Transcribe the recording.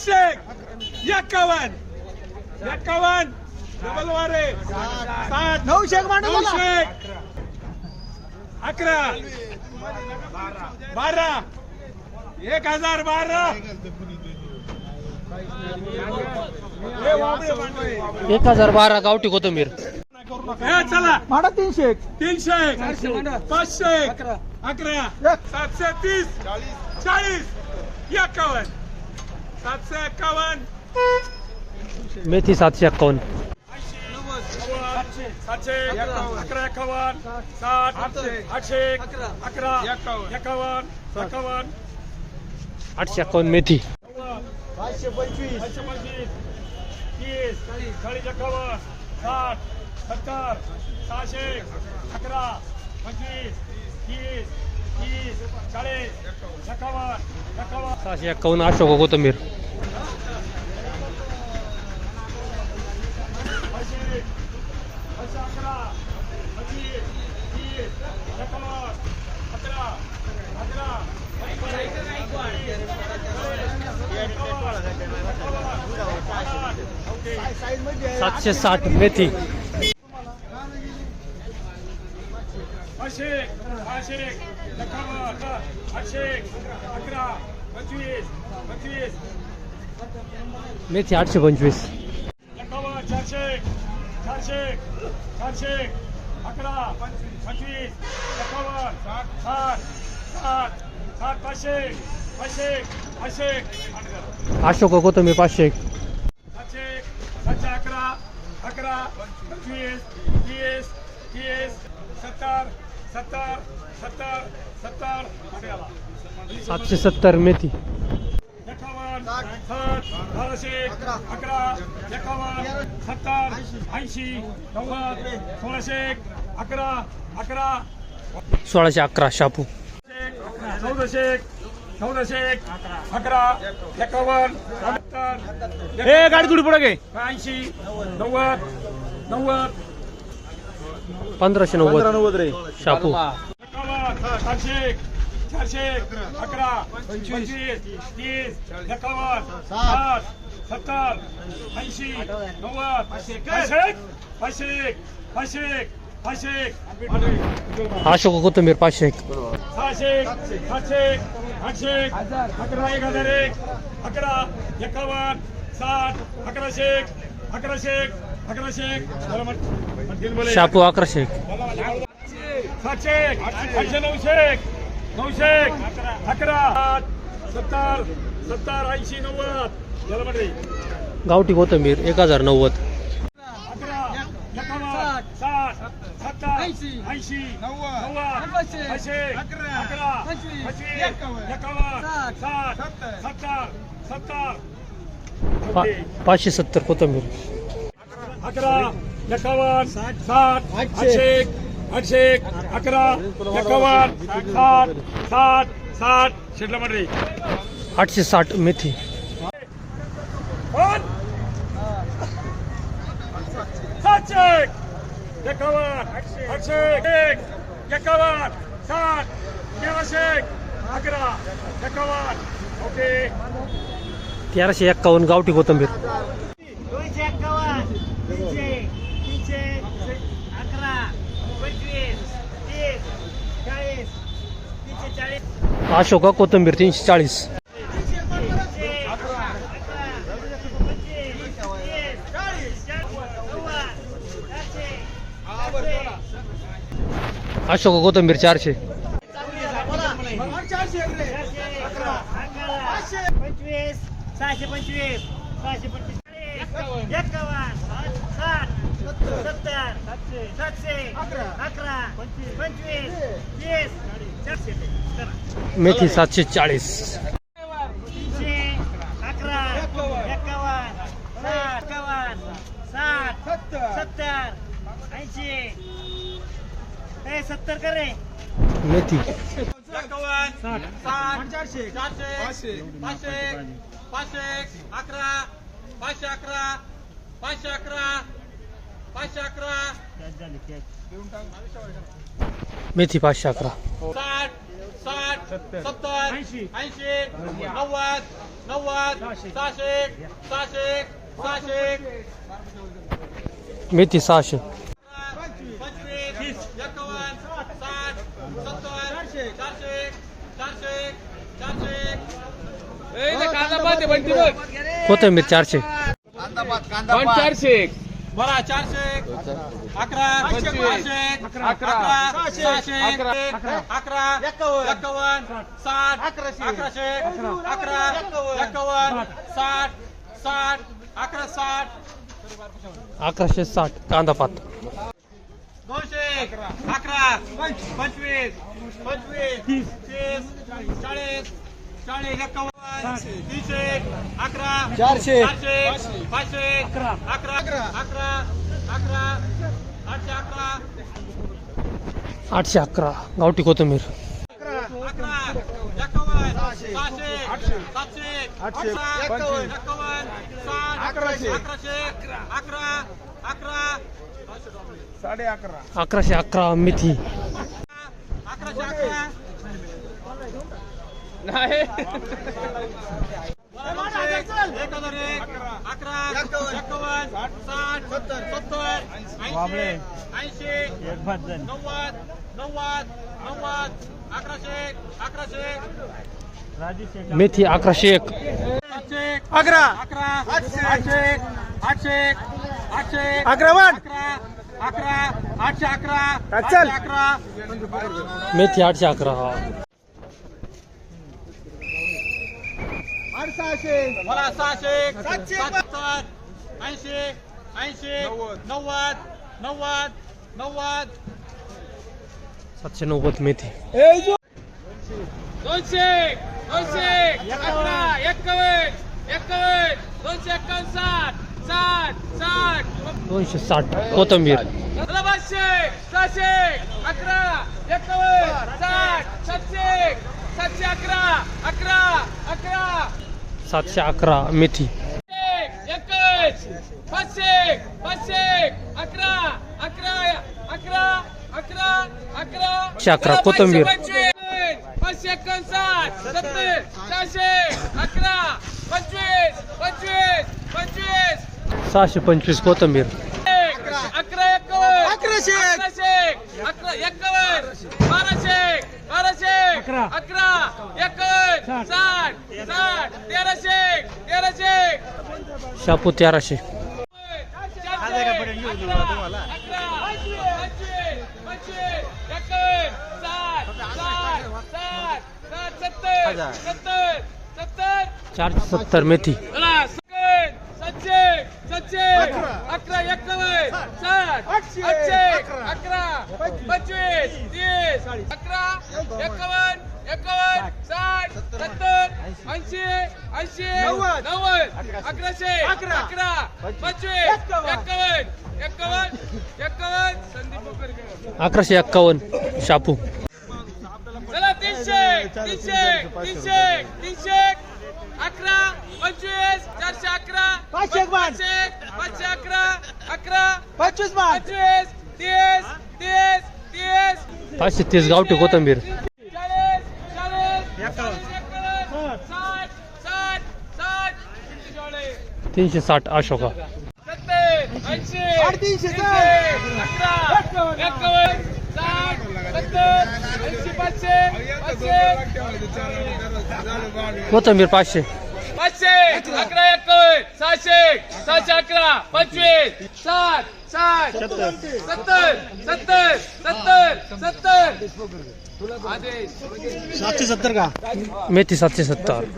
सातशे एक्कावन्न एक्कावन्न डबल वारे सात नऊशे. नऊशे अकरा बारा एक हजार बारा. एक हजार बारा गावठी कोथंबीर. हे चला! मांडा तीनशे एक तीनशे पाचशे अकरा. सातशे तीस. चाळीस. एक्कावन्न सातशे एक्कावन्न मेथी सातशे एक्कावन्न सातशे अकरा एक्कावन्न साठ आठशे अकरा एक्कावन्न एक्कावन्न आठशे एक्कावन्न मेथी पाचशे पंचवीस तीस चाळीस एक्कावन्न साठ सत्तर सहाशे अकरा पंचवीस तीस सहाशे एक्कावन्न अशोक कोथंबीर सातशे साठ मेथी। पाचशे सहाशे एक्कावन्न आठशे अकरा पंचवीस पंचवीस. मेथी आठशे पंचवीस. एक्कावन्न चारशे चारशे चारशे अकरा पंचवीस. एक्कावन्न साठ साठ साठ पाचशे पाचशे पाचशे. अशोक कोथंबीर पाचशे सातशे सातशे अकरा अकरा पंचवीस तीस तीस सत्तर सातशे सत्तर मेथी. अकरा सत्तर ऐंशी नव्वद सोळाशे अकरा अकरा. सोळाशे अकरा शापू. चौदाशे चौदाशे अकरा एकावन्न ए गाडी थोडी पुढे ऐंशी नव्वद नव्वद पंधराशे नव्वद नव्वद रे शापू चारशे चारशे अकरा पंचवीस तीस एकावन्न साठ सत्तर ऐंशी नव्वद पाचशे पाचशे पाचशे पाचशे अशोक कोथंबीर पाचशे एक सहाशे सातशे आठशे अकरा एक हजार एक अकरा एकावन्न साठ अकराशे अकराशे अकराशे म्हण- म्हणतील बोले. शापू अकराशे शेख. सातशे आठशे नऊशे नऊशे अकरा आठ सत्तर सत्तर ऐंशी नव्वद गावठी कोथंबीर एक हजार नव्वद. अकरा ऐंशी अकरा सत्तर पाचशे सत्तर कोथंबीर. अकरा. एकावन्न साठ आठशे. आठशे अकरा एकावन्न साठ साठ साठ शेटला म्हटले आठशे साठ मेथी. सातशे एकावन्न आठशे एक. एकावन्न साठ तेराशे अकरा एकावन्न ओके. तेराशे एक्कावन्न गावठी कोथंबीर दोनशे एक्कावन्न तीनशे तीनशे अकरा पंचवीस तीस चाळीस तीनशे चाळीस अशोका कोथंबीर तीनशे चाळीस. अशोक चारशे अशोका कोथंबीर चारशे. अकरा पंचवीस सहाशे पंचवीस सहाशे पंचवीस. एकावन्न साठ सत्तर सातशे अकरा पंचवीस तीस चारशे. मेथी सातशे चाळीस. मेथी. साठ चारशे पाचशे पाचशे पाचशे अकरा पाचशे अकरा पाचशे अकरा पाचशे अकरा. मेथी पाचशे अकरा. सत्तर. ऐंशी. ऐंशी नव्वद नव्वद सहाशे. सहाशे सहाशे मेथी सहाशे. पंचवीस एकावन्न साठ सत्तर चारशे. चारशे चारशे कोथिंबीर चारशे चारशे बरा चारशे अकरा अकरा सहाशे अकरा एकावन्न साठ अकराशे. अकरा एकावन्न. साठ साठ अकरा साठ. अकराशे साठ कांदा पात. दोनशे अकरा. पंचवीस. पंचवीस तीस चाळीस चाळीस एकावन्न. तीनशे अकरा चारशे. पाचशे अकरा अकरा अकरा अकरा आठशे अकरा. आठशे अकरा गावठी कोथिंबीर. अकरा एकावन्न सहाशे सातशे अकरा एकावन्न साठ अकराशे अकराशे अकरा अकरा अकराशे अकरा मेथी. अकराशे अकरा हजार एक अकरा. एकावन्न साठ सत्तर ऐंशी ऐंशी नव्वद नव्वद नव्वद अकराशे अकराशे मेथी अकराशे एक. अकरा. अकरा आठशे आठशे आठशे आठशे अकरा वन. अकरा अकरा आठशे अकरा अकरा मेथी आठशे अकरा हा. मला सहाशे सत्तर ऐंशी ऐंशी नव्वद. नव्वद नव्वद सातशे नव्वद मेथी. दोनशे दोनशे अकरा एकावन्न एकावन्न दोनशे एकावन्न साठ साठ साठ. दोनशे साठ कोथिंबीर. पाचशे सहाशे अकरा एकावन्न साठ सातशे सातशे अकरा अकरा अकरा. सातशे अकरा मेथी एकशे पाचशे पाचशे अकरा अकरा अकरा अकरा अकरा सत्तर सहाशे अकरा पंचवीस पंचवीस पंचवीस अकरा एकावन्न अकराशे अकराशे अकरा एकावन्न बाराशे बाराशे अकरा. अकरा एकावन्न साठ. साठ तेराशे तेराशे. शापू तेराशे. चारशे अकरा अकरा पंचवीस पंचवीस एकावन्न साठ साठ साठ साठ सत्तर सत्तर सत्तर चारशे सत्तर मेथी चला, सगळे सातशे सातशे अकरा साठ आठशे अकरा पंचवीस तीस अकरा एकावन्न एकावन्न साठ. सत्तर ऐंशी. ऐंशी नव्वद. अकराशे. अकरा. पंचवीस. एकावन्न. एकावन्न एकावन्न संदीप. अकराशे एक्कावन्न शापू. चला तीनशे तीनशे तीनशे तीनशे अकरा पंचवीस चारशे अकरा. पाचशे पाचशे अकरा. अकरा पंचवीस पंचवीस तीस तीस तीस. पाचशे तीस गावठी कोथिंबीर. चाळीस चाळीस तीनशे साठ अशोका. ऐंशी कोथिंबीर पाचशे. पाचशे अकरा एकावन्न सहाशे सहाशे अकरा पंचवीस सात साठ सत्तर सत्तर सत्तर सत्तर आदेश मेथी सातशे सत्तर.